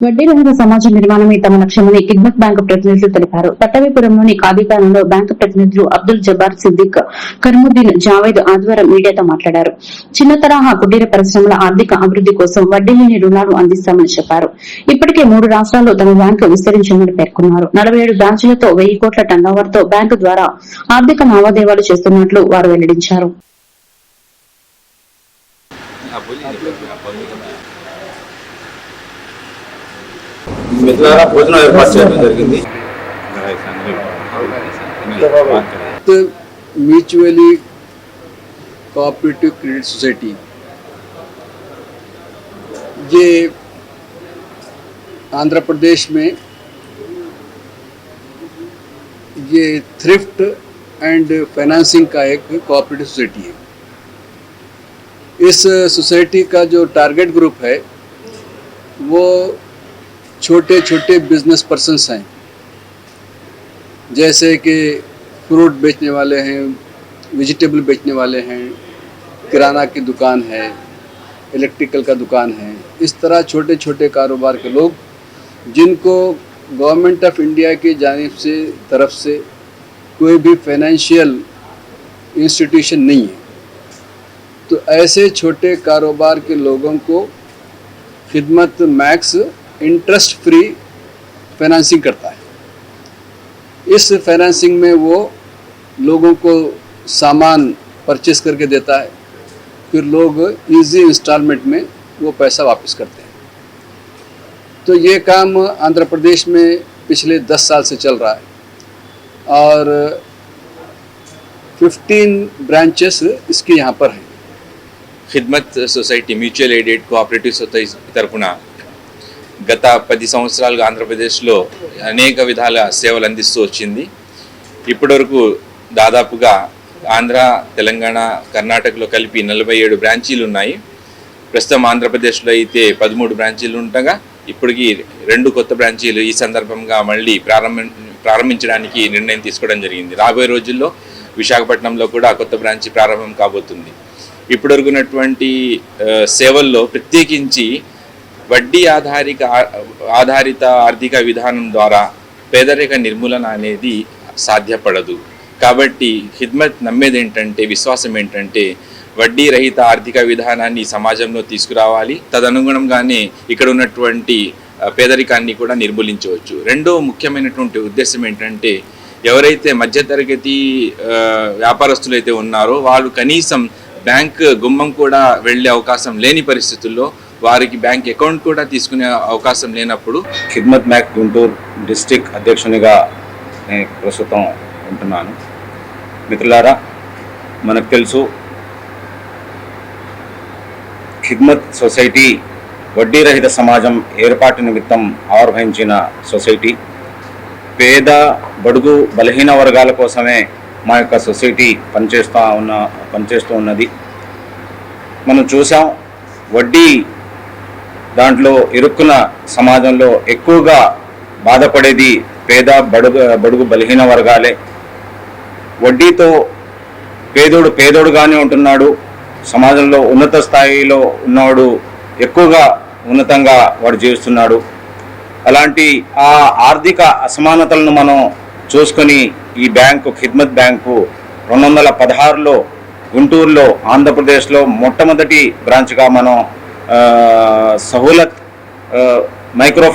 వడ్డీ రహిత సమాజ నిర్మాణమే తమ లక్ష్యమని కిడ్మత్ బ్యాంకు ప్రతినిధులు తెలిపారు. పట్టవీపురంలోని కాదికానంలో బ్యాంకు ప్రతినిధులు అబ్దుల్ జబ్బార్ సిద్దిక్ కర్ముద్దీన్ జావేద్ ఆదివారం మీడియాతో మాట్లాడారు. చిన్న తరహా కుటీర పరిశ్రమల ఆర్థిక అభివృద్ది కోసం వడ్డీ లేని రుణాలు అందిస్తామని చెప్పారు. ఇప్పటికే మూడు రాష్ట్రాల్లో తమ బ్యాంకు విస్తరించిందని పేర్కొన్నారు. నలభై ఏడు బ్రాంచులతో వెయ్యి కోట్ల టర్నోవర్తో బ్యాంకు ద్వారా ఆర్థిక లావాదేవీలు చేస్తున్నట్లు వారు వెల్లడించారు. మిత్రులారా భోజనం ఏర్పాటు చేయడం జరిగింది म्यूचुअली कोऑपरेटिव क्रेडिट सोसाइटी ये आंध्र प्रदेश में ये थ्रिफ्ट एंड फाइनेंसिंग का एक कोऑपरेटिव सोसाइटी है इस सोसाइटी का जो टारगेट ग्रुप है वो छोटे छोटे बिज़नेस पर्सनस हैं। जैसे कि फ्रूट बेचने वाले हैं वेजिटेबल बेचने वाले हैं, किराना की दुकान है इलेक्ट्रिकल का दुकान है। इस तरह छोटे छोटे कारोबार के लोग, जिनको गवर्नमेंट ऑफ़ इंडिया की जानब से, तरफ़ से कोई भी फाइनेंशियल इंस्टीट्यूशन नहीं है। तो ऐसे छोटे कारोबार के लोगों को खिदमत मैक्स इंटरेस्ट फ्री फाइनेंसिंग करता है। इस फाइनेंसिंग में वो लोगों को सामान परचेस करके देता है, फिर लोग इजी इंस्टॉलमेंट में वो पैसा वापस करते हैं। तो ये काम आंध्र प्रदेश में पिछले 10 साल से चल रहा है और 15 ब्रांचेस इसके यहाँ पर हैं। Khidmat society mutual aided cooperative society तरफुना గత పది సంవత్సరాలుగా ఆంధ్రప్రదేశ్లో అనేక విధాల సేవలు అందిస్తూ వచ్చింది. ఇప్పటివరకు దాదాపుగా ఆంధ్ర తెలంగాణ కర్ణాటకలో కలిపి నలభై ఏడు బ్రాంచీలు ఉన్నాయి. ప్రస్తుతం ఆంధ్రప్రదేశ్లో అయితే పదమూడు బ్రాంచీలు ఉండగా ఇప్పటికి రెండు కొత్త బ్రాంచీలు ఈ సందర్భంగా మళ్ళీ ప్రారంభ ప్రారంభించడానికి నిర్ణయం తీసుకోవడం జరిగింది. రాబోయే రోజుల్లో విశాఖపట్నంలో కూడా కొత్త బ్రాంచీ ప్రారంభం కాబోతుంది. ఇప్పటివరకు ఉన్నటువంటి సేవల్లో ప్రత్యేకించి వడ్డీ ఆధారిక ఆధారిత ఆర్థిక విధానం ద్వారా పేదరిక నిర్మూలన అనేది సాధ్యపడదు. కాబట్టి ఖిద్మత్ నమ్మేది ఏంటంటే విశ్వాసం ఏంటంటే వడ్డీ రహిత ఆర్థిక విధానాన్ని సమాజంలో తీసుకురావాలి. తదనుగుణంగానే ఇక్కడ ఉన్నటువంటి పేదరికాన్ని కూడా నిర్మూలించవచ్చు. రెండో ముఖ్యమైనటువంటి ఉద్దేశం ఏంటంటే ఎవరైతే మధ్యతరగతి వ్యాపారస్తులు అయితే ఉన్నారో వాళ్ళు కనీసం బ్యాంక్ గుమ్మం కూడా వెళ్ళే అవకాశం లేని పరిస్థితుల్లో వారికి బ్యాంక్ అకౌంట్ కూడా తీసుకునే అవకాశం లేనప్పుడు ఖిద్మత్ మ్యాక్ గుంటూరు డిస్టిక్ అధ్యక్షునిగా నేను ప్రస్తుతం ఉంటున్నాను. మిత్రులారా మనకు తెలుసు ఖిద్మత్ సొసైటీ వడ్డీ రహిత సమాజం ఏర్పాటు నిమిత్తం ఆవిర్భవించిన సొసైటీ. పేద బడుగు బలహీన వర్గాల కోసమే మా యొక్క సొసైటీ పనిచేస్తూ ఉన్న పనిచేస్తూ ఉన్నది. మనం చూసాం వడ్డీ దాంట్లో ఇరుక్కున్న సమాజంలో ఎక్కువగా బాధపడేది పేద బడుగు బడుగు బలహీన వర్గాలే. వడ్డీతో పేదోడు పేదోడుగానే ఉంటున్నాడు. సమాజంలో ఉన్నత స్థాయిలో ఉన్నవాడు ఎక్కువగా ఉన్నతంగా వాడు జీవిస్తున్నాడు. అలాంటి ఆ ఆర్థిక అసమానతలను మనం చూసుకొని ఈ బ్యాంకు ఖిద్మత్ బ్యాంకు రెండు వందల పదహారులో గుంటూరులో ఆంధ్రప్రదేశ్లో మొట్టమొదటి బ్రాంచ్గా మనం ఆ, సహూలత్ ఆ, మైక్రో